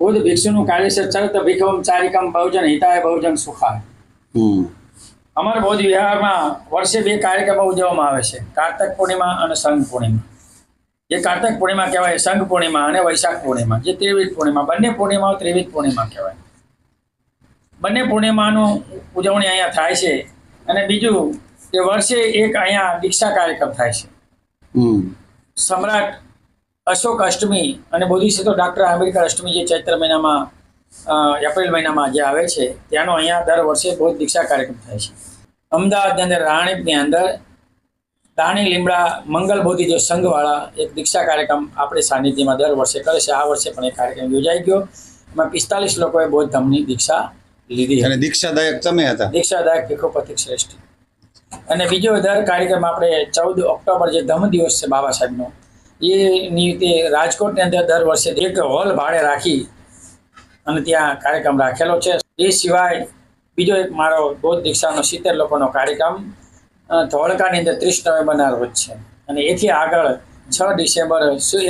બુદ્ધ ભિક્ષુનું કાર્ય છે ચરિત ભિક્ષમ ચારિકમ બહુજન હિતાય બહુજન સુખાય. અમારા બૌદ્ધ વિહારમાં વર્ષે બે કાર્યક્રમો ઉજવવામાં આવે છે. કાર્તક પૂર્ણિમા અને સંઘ પૂર્ણિમા. જે કાર્તક પૂર્ણિમા કહેવાય સંઘ પૂર્ણિમા અને વૈશાખ પૂર્ણિમા જે ત્રિવિધ પૂર્ણિમા બંને પૂર્ણિમાઓ ત્રિવિધ પૂર્ણિમા કહેવાય. બંને પૂર્ણિમાનું ઉજવણી અહીંયા થાય છે. અને બીજું કે વર્ષે એક અહીંયા દીક્ષા કાર્યક્રમ થાય છે. સમ્રાટ અશોક અષ્ટમી અને બોધિસત્વ ડૉક્ટર આંબેડકર અષ્ટમી જે ચૈત્ર મહિનામાં એપ્રિલ મહિનામાં જે આવે છે ત્યાંનો અહીંયા દર વર્ષે બૌદ્ધ દીક્ષા કાર્યક્રમ થાય છે. અમદાવાદની અંદર રાણીપની અંદર દાણી લીમડા મંગલ બોધિ જે સંઘવાળા એક દીક્ષા કાર્યક્રમ આપણે સાનિધ્યમાં દર વર્ષે કરે છે. આ વર્ષે પણ એ કાર્યક્રમ યોજાઈ ગયો. એમાં પિસ્તાલીસ લોકોએ બૌદ્ધ ધર્મની દીક્ષા લીધી અને દીક્ષાદાયક તમે હતા? દીક્ષાદાયક ભીખોપતિક શ્રેષ્ઠ. અને બીજો દર કાર્યક્રમ આપણે ચૌદ ઓક્ટોબર જે ધમ દિવસ છે બાબા સાહેબનો એ નિમિત્તે રાજકોટની અંદર દર વર્ષે એક હોલ ભાડે રાખી અને ત્યાં કાર્યક્રમ રાખેલો છે. એ સિવાય બીજો એક મારો બૌદ્ધ દીક્ષાનો સિત્તેર લોકોનો કાર્યક્રમ ધોળકાની અંદર ત્રીસ નવેમ્બરના રોજ છે. અને એથી આગળ છ ડિસેમ્બર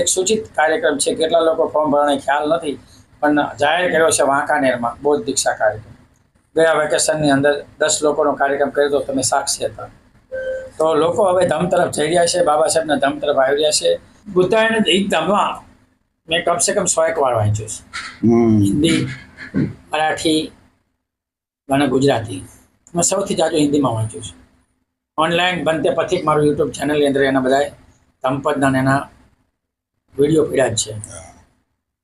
એક સૂચિત કાર્યક્રમ છે. કેટલા લોકો ફોર્મ ભરવાનો ખ્યાલ નથી, પણ જાહેર કર્યો છે વાંકાનેરમાં બૌદ્ધ દીક્ષા કાર્યક્રમ. ગયા વેકેશનની અંદર દસ લોકોનો કાર્યક્રમ કર્યો તો તમે સાક્ષી હતા. તો લોકો હવે ધમ તરફ જઈ રહ્યા છે બાબા સાહેબના ધમ તરફ આવી રહ્યા છે. બુદ્ધાયન એક ધમમાં મેં કમસે કમ સો એક વાર વાંચ્યું છે. હિન્દી મરાઠી અને ગુજરાતી. મેં સૌથી જાજુ હિન્દીમાં વાંચ્યું છે. ઓનલાઈન બનતે પથિક મારું યુટ્યુબ ચેનલની અંદર એના બધા ધમપદના એના વીડિયો પીડ્યા જ છે.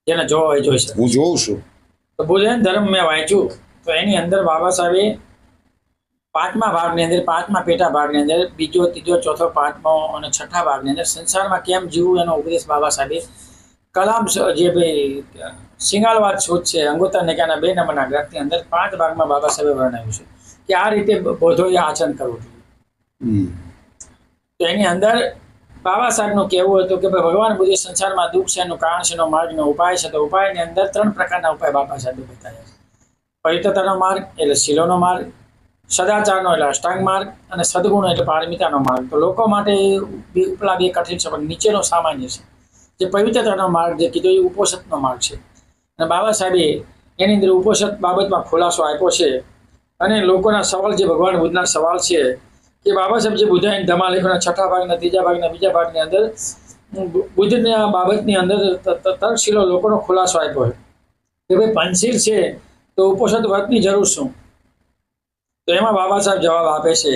જેને જોવા હોય જોઈ શકે. હું જોઉં છું. તો બુદ્ધાયન ધર્મ મેં વાંચ્યું. તો એની અંદર બાબા સાહેબે પાંચમા ભાગની અંદર પાંચમા પેટા ભાગની અંદર બીજો ત્રીજો ચોથો પાંચમો અને છઠ્ઠા ભાગની અંદર સંસારમાં કેમ જીવવું એનો ઉપદેશ બાબા સાહેબે કલામ જે ભાઈ સિંગાલવાદ શોધ છે અંગોતર નિકાયના બે નંબરના ગ્રંથની અંદર પાંચ ભાગમાં બાબા સાહેબે વર્ણવ્યું છે કે આ રીતે બોધોએ આચરણ કરવું જોઈએ. તો એની અંદર બાબા સાહેબનું કહેવું હતું કે ભાઈ ભગવાન બુદ્ધે સંસારમાં દુઃખ છે એનું કારણ છે એનો માર્ગનો ઉપાય છે તો ઉપાયની અંદર ત્રણ પ્રકારના ઉપાય બાબા સાહેબે બતાવ્યા છે. પવિત્રતાનો માર્ગ એટલે શીલોનો માર્ગ સદાચારનો એટલે અષ્ટાંગ માર્ગ અને સદગુણ એટલે પારમિતાનો માર્ગ. તો લોકો માટે બે- ઉપલા બે કઠિન છે, પણ નીચેનો સામાન્ય છે. જે પવિત્રતાનો માર્ગ જે કીધો એ ઉપોષતનો માર્ગ છે. અને બાબા સાહેબે એની અંદર ઉપોષત બાબતમાં ખુલાસો આપ્યો છે. અને લોકોના સવાલ જે ભગવાન બુદ્ધના સવાલ છે કે બાબા સાહેબ જે બુધાયન ધમાલેખોના છઠ્ઠા ભાગના, ત્રીજા ભાગના, બીજા ભાગની અંદર બુદ્ધની આ બાબતની અંદર તર્કશીલો લોકોનો ખુલાસો આપ્યો છે. કે ભાઈ પંચશીલ છે, તો ઉપોષદ વ્રતની જરૂર શું? તો એમાં બાબા સાહેબ જવાબ આપે છે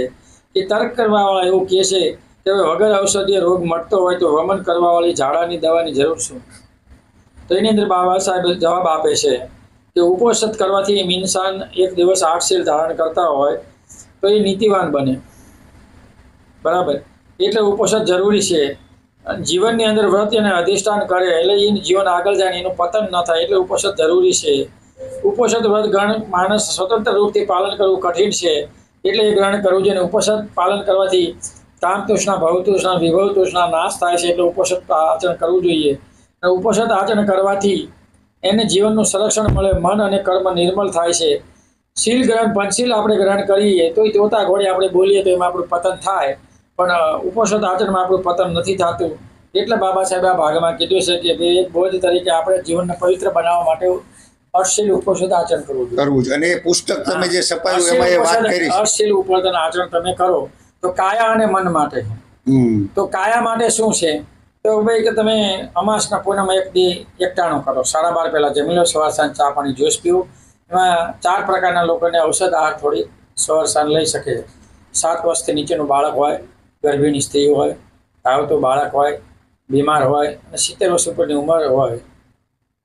કે તર્ક કરવાવાળા એવું કહે છે કે હવે વગર ઔષધીય રોગ મળતો હોય તો વમન કરવાવાળી ઝાડાની દવાની જરૂર શું? તો એની અંદર બાબા સાહેબ જવાબ આપે છે કે ઉપોષદ કરવાથી ઇન્સાન એક દિવસ આઠ શીલ ધારણ કરતા હોય તો એ નીતિવાન બને. બરાબર? એટલે ઉપોષદ જરૂરી છે. જીવનની અંદર વ્રત અને અધિષ્ઠાન કરે એટલે એ જીવન આગળ જાય એનું પતન ન થાય એટલે ઉપોષદ જરૂરી છે. ઉપોષદ વ્રત ગ્રહણ માણસ સ્વતંત્ર રૂપથી પાલન કરવું કઠિન છે. એટલે એ ગ્રહણ કરવું જોઈએ ઉપોષદ પાલન કરવાથી કામ તૃષ્ણા, ભવ નાશ થાય છે એટલે ઉપોષદ આચરણ કરવું જોઈએ. અને ઉપોષદ આચરણ કરવાથી એને જીવનનું સંરક્ષણ મળે, મન અને કર્મ નિર્મલ થાય છે. શીલ ગ્રહણ, પંચશીલ આપણે ગ્રહણ કરીએ તો એ તોતા ઘોડે આપણે બોલીએ તો એમાં આપણું પતન થાય. પણ ઉપોષદ આચરણમાં આપણું પતન નથી થતું. એટલે બાબા સાહેબ આ ભાગમાં કીધું છે કે એક બોધ તરીકે આપણે જીવનને પવિત્ર બનાવવા માટે અર્શીલ ઉપનિષદ આચરણ કરવું કરવું છે અને પુસ્તક તમે જે છપાયું એમાં એ વાત કરી છે ઉપનિષદ આચરણ તમે કરો. તો કાયા અને મન માટે. તો કાયા માટે શું છે? તો ભાઈ કે તમે અમાસના પૂનમ એક દી એકટાણું કરો. સાડા બાર પહેલાં જમી લો સવાર સાંજ ચા પાણી જ્યુસ પીવું એમાં ચાર પ્રકારના લોકોને ઔષધ આહાર થોડી સવાર સાંજ લઈ શકે છે. સાત વર્ષથી નીચેનું બાળક હોય ગર્ભિણી સ્ત્રી હોય ધાવતું બાળક હોય બીમાર હોય અને સિત્તેર વર્ષ ઉપરની ઉંમર હોય.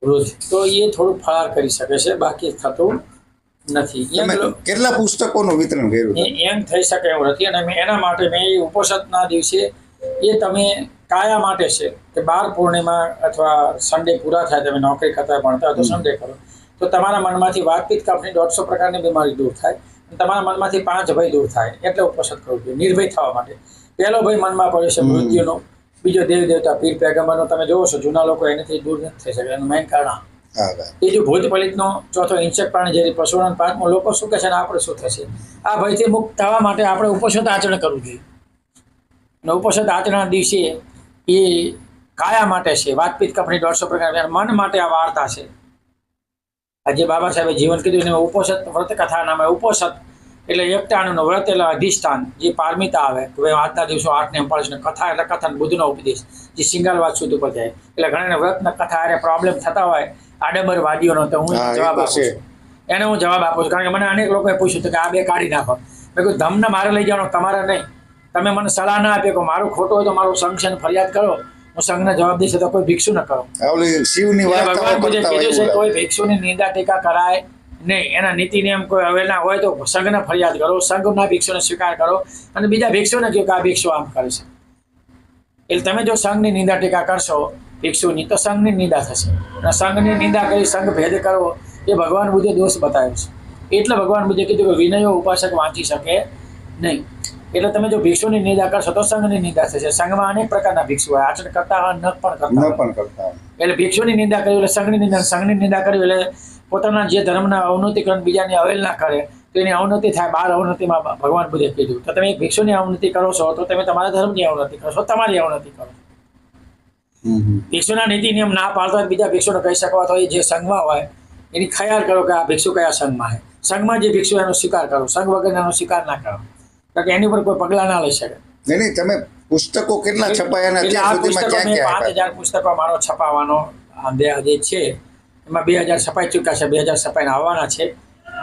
વૃદ્ધ તો એ થોડું ફાળ કરી શકે છે બાકી થતું નથી. કેટલા પુસ્તકોનું વિતરણ કર્યું એમ થઈ શકે એવું નથી. અને એના માટે મેં એ ઉપસતના દિવસે એ તમે કાયા માટે છે કે બાર પૂર્ણિમા અથવા સન્ડે પૂરા થાય તમે નોકરી કરતા ભણતા હોય તો સન્ડે કરો. તો તમારા મનમાંથી વાતપીત કાપની દોઢસો પ્રકારની બીમારી દૂર થાય. અને તમારા મનમાંથી પાંચ ભય દૂર થાય. એટલે ઉપસત કરવું જોઈએ નિર્ભય થવા માટે. પહેલો ભય મનમાં પડ્યો છે મૃત્યુનો. બીજો દેવ દેવતા પીર પેગમ્બરનો તમે જોવો છો જૂના લોકો એનાથી દૂર નથી થઈ શકે એનું મેઇન કારણ ત્રીજું ભૂત પલિતનો ચોથો હિંસક પ્રાણી જેવી પશુઓનો પાંચમો લોકો શું કહે છે આપણે શું થશે? આ ભયથી મુક્ત થવા માટે આપણે ઉપોષદ આચરણ કરવું જોઈએ. અને ઉપોષદ આચરણ દિવસે એ કાયા માટે છે વાતપીત કપણી દોઢસો પ્રકાર મન માટે આ વાર્તા છે. આજે બાબા સાહેબે જીવન કીધું એને ઉપોષત વ્રત કથા નામે ઉપોષત એટલે એકટાણુંનું વ્રત એટલે અધિષ્ઠાન જે પારમિતા આવે કે ભાઈ આજના દિવસો આઠને ને કથા એટલે કથા બુદ્ધનો ઉપદેશ જે સિંગાલવાદ સુધી ઉપર જાય એટલે ઘણા વ્રતના કથા અરે પ્રોબ્લેમ થતા હોય આડંબર વાદીઓનો તો હું જવાબ આપું છું. એને હું જવાબ આપું છું કારણ કે મને અનેક લોકોએ પૂછ્યું કે આ બે કાઢી નાખો. મેં કહ્યું ધમને મારે લઈ જવાનો તમારે નહીં. તમે મને સલાહ ના આપી કે મારું ખોટું હોય તો મારું સંઘ છે ફરિયાદ કરો. હું સંઘને જવાબ દઈશ તો કોઈ ભિક્ષુ ન કરો. ભગવાન પૂજે કીધું છે કોઈ ભિક્ષુની નિંદા ટીકા કરાય નહીં એના નીતિ નિયમ કોઈ અવેલના હોય તો સંઘને ફરિયાદ કરો સંઘના ભિક્ષુને સ્વીકાર કરો અને બીજા ભિક્ષુને કહો કે આ ભિક્ષુ આમ કરે છે. એટલે તમે જો સંઘની નિંદા ટીકા કરશો ભિક્ષુની તો સંઘની નિંદા થશે. અને સંઘની નિંદા કરી સંઘ ભેદ કરવો એ ભગવાન બુદ્ધે દોષ બતાવ્યો છે. એટલે ભગવાન બુદ્ધે કીધું કે વિનયો ઉપાસક વાંચી શકે નહીં. એટલે તમે જો ભિક્ષુની નિંદા કરશો તો સંઘની નિંદા થશે. સંઘમાં અનેક પ્રકારના ભિક્ષુ હોય. આચરણ કરતા હોય ન પણ કરતા પણ કરતા હોય. એટલે ભિક્ષુની નિંદા કરી એટલે સંઘની નિંદા સંઘની નિંદા કરી એટલે પોતાના જે ધર્મના અવનતીકરણ બીજાની અવેલના કરે તો એની અવનતિ થાય બાર અવનતિમાં ભગવાન બુદ્ધે કીધું. તો તમે એક ભિક્ષુની અવનતિ કરો છો તો તમે તમારા ધર્મની અવનતિ કરો છો તમારી અવનતિ કરો. ભિક્ષુના નીતિ નિયમ ના પાળતા બીજા ભિક્ષુને કહી શકો તો એ જે સંઘમાં હોય એની ખ્યાલ કરો કે આ ભિક્ષુ કયા સંઘમાં છે. સંઘમાં જે ભિક્ષુ એનો સ્વીકાર કરો સંઘ વગર એનો સ્વીકાર ના કરો. કારણ કે એની ઉપર કોઈ પગલાં ના લઈ શકે. નહીં તમે પુસ્તકો કેટલા છપાયા અત્યાર સુધીમાં પુસ્તકો ક્યાં ક્યાં પાંચ હજાર પુસ્તકો મારો છપાવવાનો આજે છે એમાં બે હજાર છપાઈ ચૂક્યા છે, બે હજાર છપાઈને આવવાના છે.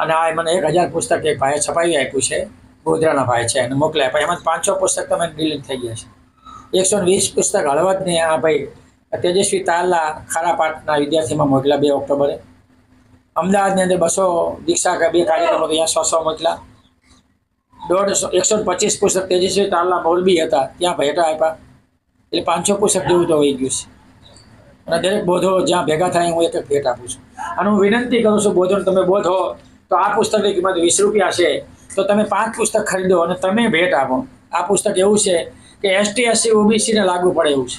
અને આ મને એક હજાર પુસ્તક એક ભાઈએ છપાવી આપ્યું છે, ગોધરાના ભાઈ છે અને મોકલી આપ્યા એમાં પાંચસો પુસ્તક તો મેં ડિલીટ થઈ ગયા છે. એકસો વીસ પુસ્તક હળવદની આ ભાઈ તેજસ્વી તાલા ખારા પાઠના વિદ્યાર્થીમાં મોકલ્યા બે ઓક્ટોબરે. અમદાવાદની અંદર બસો દીક્ષા કે બે કાર્યક્રમો ત્યાં સો સો મોકલા દોઢસો, એકસો પચીસ પુસ્તક તેજસ્વી તાલના મોરબી હતા, ત્યાં ભેટા આપ્યા. એટલે પાંચસો પુસ્તક જેવું તો હોઈ ગયું છે. અને દરેક બોધો જ્યાં ભેગા થાય હું એક એક ભેટ આપું છું. અને હું વિનંતી કરું છું બોધોને તમે બોધો તો આ પુસ્તકની કિંમત વીસ રૂપિયા છે તો તમે પાંચ પુસ્તક ખરીદો અને તમે ભેટ આપો. આ પુસ્તક એવું છે કે એસટી એસસી ઓબીસીને લાગુ પડે એવું છે.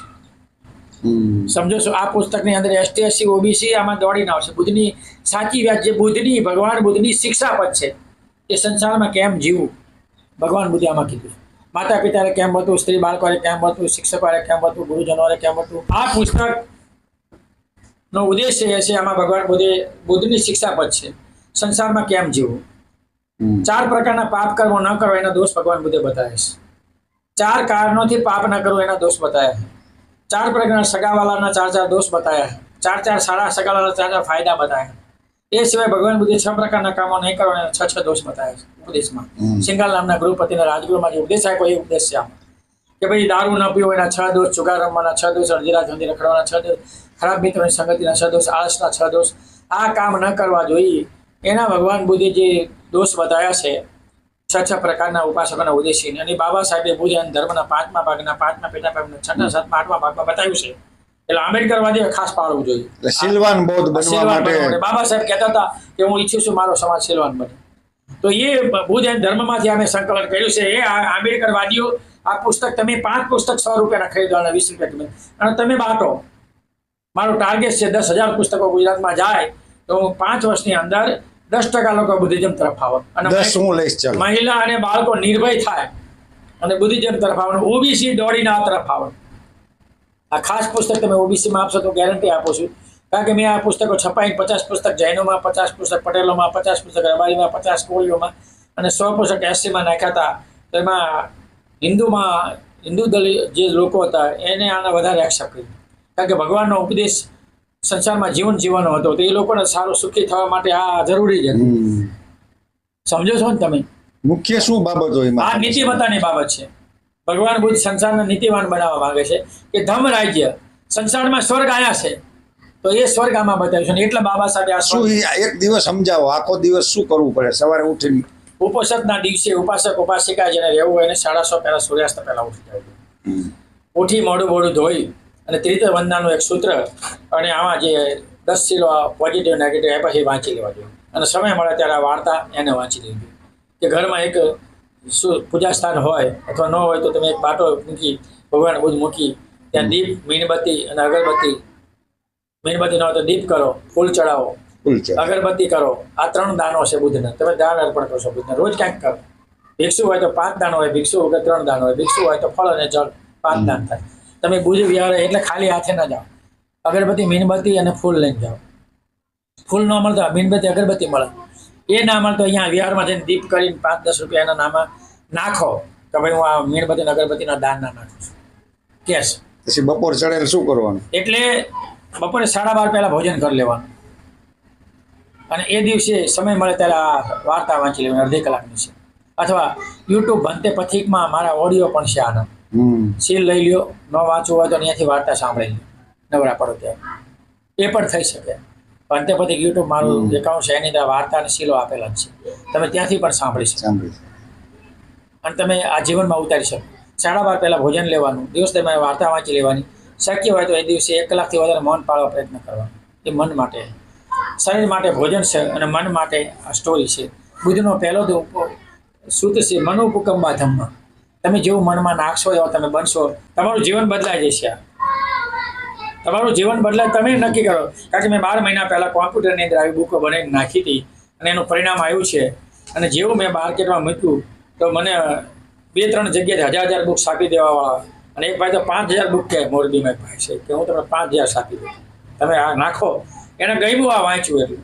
સમજો છો આ પુસ્તકની અંદર એસટી એસસી ઓબીસી આમાં દોડીને આવશે. બુદ્ધની સાચી વાત જે બુદ્ધની ભગવાન બુદ્ધની શિક્ષા પદ છે એ સંસારમાં કેમ જીવવું? ભગવાન બુદ્ધે આમાં કીધું માતા પિતાને કેમ હતું સ્ત્રી બાળકોને કેમ હતું શિક્ષકોને કેમ હતું ગુરુજનોને કેમ હતું? આ પુસ્તક નો ઉદ્દેશ એ છે આમાં ભગવાન બુદ્ધે બુદ્ધની શિક્ષા પદ છે. સંસારમાં કેમ જીવવું? ચાર પ્રકારના પાપ કર્મો ન કરો એના દોષ ભગવાન બુદ્ધે બતાવે છે. ચાર કારણોથી પાપ ન કરવું એના દોષ બતાવ્યા છે. ચાર પ્રકારના સગાવાલાના ચાર ચાર દોષ બતાવ્યા છે. ચાર ચાર સારા સગાવાલાના ચાર ચાર ફાયદા બતાવ્યા એ સિવાય ભગવાન બુદ્ધે છ પ્રકારના કામો નહીં કરો એના છ છ દોષ બતાવ્યા છે ઉપદેશમાં. સિંગલ નામના ગૃહપતિના રાજગૃહમાં જે ઉપદેશ આપ્યો એ ઉપદેશ છે આમાં. કે ભાઈ દારૂ ન પીવો એના છ દોષ જુગાર રમવાના છ દોષ અડધીરા સુધી રખડવાના છ દોષ. ખરાબ મિત્રોની સંગતિના છ દોષ આળસના છ દોષ આ કામ ન કરવા જોઈએ. એના ભગવાન બુદ્ધે જે દોષ બતાવ્યા છે છ છ પ્રકારના ઉપાસકોના ઉદ્દેશીને. અને બાબા સાહેબે બુદ્ધ ધર્મના પાંચમા ભાગના પાંચમા પેટા ભાગના છઠ્ઠા સાતમા આઠમા ભાગમાં બતાવ્યું છે. એટલે આંબેડકરવાદીએ ખાસ પાડવું જોઈએ. સિલવાન બૌદ્ધ બનવા માટે બાબા સાહેબ કહેતા હતા કે હું ઈચ્છું છું મારો સમાજ સિલવાન બને. તો એ બુદ્ધ ધર્મમાંથી અમે સંકલન કર્યું છે. એ આંબેડકરવાદીઓ આ પુસ્તક તમે પાંચ પુસ્તક સો રૂપિયાના ખરીદવાના વીસ રૂપિયા અને તમે બાંટો. મારું ટાર્ગેટ છે દસ હજાર પુસ્તકો ગુજરાતમાં જાય તો હું પાંચ વર્ષની અંદર દસ ટકા લોકો બુદ્ધિઝમ તરફ આવે. અને હું લઈશ ચાલ. મહિલા અને બાળકો નિર્ભય થાય અને બુદ્ધિઝમ તરફ આવે ઓબીસી દોડીને આ તરફ આવે. આ ખાસ પુસ્તક તમે ઓબીસીમાં આપશો તો ગેરંટી આપું છું. કારણ કે મેં આ પુસ્તકો છપાઈને પચાસ પુસ્તક જૈનોમાં પચાસ પુસ્તક પટેલોમાં પચાસ પુસ્તક રબારીમાં પચાસ કોળીઓમાં અને સો પુસ્તક એસસીમાં નાખ્યા હતા. તો એમાં હિન્દુમાં હિન્દુ દલિત જે લોકો હતા એને આને વધારે એક્સેપ્ટ કર્યું. કારણ કે ભગવાનનો ઉપદેશ સંસારમાં જીવન જીવવાનો હતો તો એ લોકોને સારું સુખી થવા માટે આ જરૂરી છે સમજો છો ને તમે? મુખ્ય શું બાબત હોય આ એમાં નીતિમત્તાની બાબત છે. ભગવાન બુદ્ધ સંસારને નીતિવાન બનાવવા માંગે છે કે ધમ રાજ્ય સંસારમાં સ્વર્ગ આયા છે તો એ સ્વર્ગ આમાં બતાવ્યું છે. એટલે બાબા સાહેબ આ શું એક દિવસ સમજાવો આખો દિવસ શું કરવું પડે? સવારે ઉઠીને. ઉપાસકના દિવસે ઉપાસક ઉપાસિકા જેને રહેવું હોય એને સાડા સો પહેલા સૂર્યાસ્ત પહેલા ઉઠી જાય. ઉઠી મોડું મોડું ધોઈ અને ત્રિત વંદનાનું એક સૂત્ર અને આમાં જે દસ કિલો પોઝિટિવ નેગેટિવ એ પછી વાંચી લેવા જોઈએ. અને સમય મળે ત્યારે આ વાર્તા એને વાંચી લેવી કે ઘરમાં એક શું પૂજા સ્થાન હોય અથવા ન હોય તો તમે એક પાટો મૂકી ભગવાન બુદ્ધ મૂકી ત્યાં દીપ મીણબત્તી અને અગરબત્તી મીણબત્તી ન હોય તો દીપ કરો ફૂલ ચડાવો. અગરબત્તી કરો. આ ત્રણ દાનો છે બુદ્ધના. તમે દાન અર્પણ કરશો બુદ્ધને. રોજ ક્યાંક કરો. ભિક્ષુ હોય તો પાંચ દાન હોય ભિક્ષુ વગર ત્રણ દાન હોય. ભિક્ષુ હોય તો ફળ અને જળ પાંચ દાન થાય. તમે બુજ વિહાર એટલે ખાલી હાથે ના જાઓ. અગરબત્તી મીણબત્તી અને ફૂલ લઈને જાઓ. ફૂલ ન મળતા મીણબત્તી અગરબત્તી મળે. એ ના મળતો અહીંયા વિહારમાં જઈને દીપ કરીને પાંચ દસ રૂપિયા એના નામાં નાખો કે ભાઈ હું આ મીણબત્તી અને અગરબત્તીના દાન ના નાખું છું. કેશ. પછી બપોર ચડેલ શું કરવાનું? એટલે બપોરે સાડા બાર પહેલાં ભોજન કરી લેવાનું. અને એ દિવસે સમય મળે ત્યારે આ વાર્તા વાંચી લેવાની અડધી કલાકની છે. અથવા યુટ્યુબ ભંતે પથિકમાં મારા ઓડિયો પણ છે આના. હમ સીલ લઈ લ્યો ન વાંચવું હોય તો અહીંયાથી વાર્તા સાંભળી લ્યો. નવરા પડો ત્યારે એ પણ થઈ શકે. પછી યુટ્યુબ મારું. એકાઉન્ટ છે એની અંદર વાર્તા અને સીલો આપેલા છે. તમે ત્યાંથી પણ સાંભળી શકો. અને તમે આ જીવનમાં ઉતારી શકો. સાડા બાર પહેલાં ભોજન લેવાનું. દિવસ દરમિયાન વાર્તા વાંચી લેવાની. શક્ય હોય તો એ દિવસે એક કલાકથી વધારે મૌન પાળવા પ્રયત્ન કરવાનો. એ મન માટે. શરીર માટે ભોજન છે અને મન માટે આ સ્ટોરી છે. બુદ્ધનો પહેલો તો સૂત્ર છે મનોપુકંબા ધમ્મ તમે જેવું મનમાં નાખશો, એવા તમે બનશો. તમારું જીવન બદલાઈ જશે. તમારું જીવન બદલાય તમે નક્કી કરો. કારણ કે મેં બાર મહિના પહેલાં કોમ્પ્યુટરની અંદર આવી બુકો બનાવીને નાખી હતી અને એનું પરિણામ આવ્યું છે. અને જેવું મેં માર્કેટમાં મૂક્યું, તો મને બે ત્રણ જગ્યાએ હજાર હજાર બુક્સ આપી દેવાવાળા. અને એક ભાઈ તો પાંચ હજાર બુક કે મોરબીમાં એક ભાઈ કે હું તમને પાંચ હજાર આપી દઉં. તમે આ નાખો. એને ગયું આ વાંચ્યું એટલું.